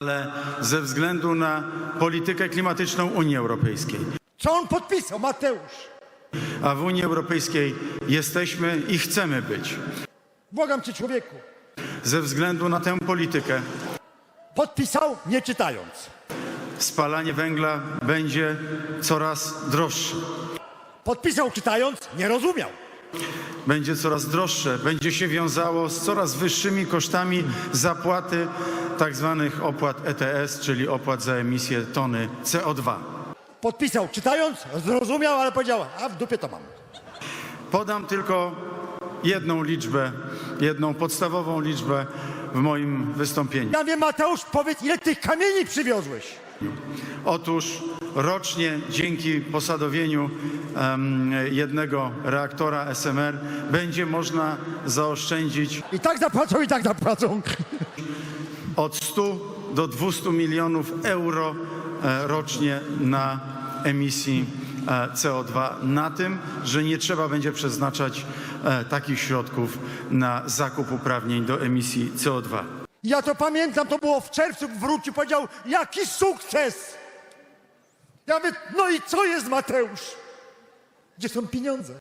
ale ze względu na politykę klimatyczną Unii Europejskiej. Co on podpisał, Mateusz? A w Unii Europejskiej jesteśmy i chcemy być. Błagam cię, człowieku. Ze względu na tę politykę Podpisał, nie czytając. spalanie węgla będzie coraz droższe. Podpisał, czytając, nie rozumiał. Będzie coraz droższe, będzie się wiązało z coraz wyższymi kosztami zapłaty tak zwanych opłat ETS, czyli opłat za emisję tony CO2. Podpisał, czytając, zrozumiał, ale powiedział, a w dupie to mam. Podam tylko jedną liczbę, jedną podstawową liczbę w moim wystąpieniu. Ja wiem, Mateusz, powiedz, ile tych kamieni przywiozłeś? Otóż rocznie dzięki posadowieniu jednego reaktora SMR będzie można zaoszczędzić I tak zapłacą, i tak zapłacą. od 100 do 200 milionów euro e, rocznie na emisji e, CO2 na tym, że nie trzeba będzie przeznaczać e, takich środków na zakup uprawnień do emisji CO2. Ja to pamiętam, to było w czerwcu, wrócił, powiedział, jaki sukces! Ja mówię, no i co jest, Mateusz? Gdzie są pieniądze?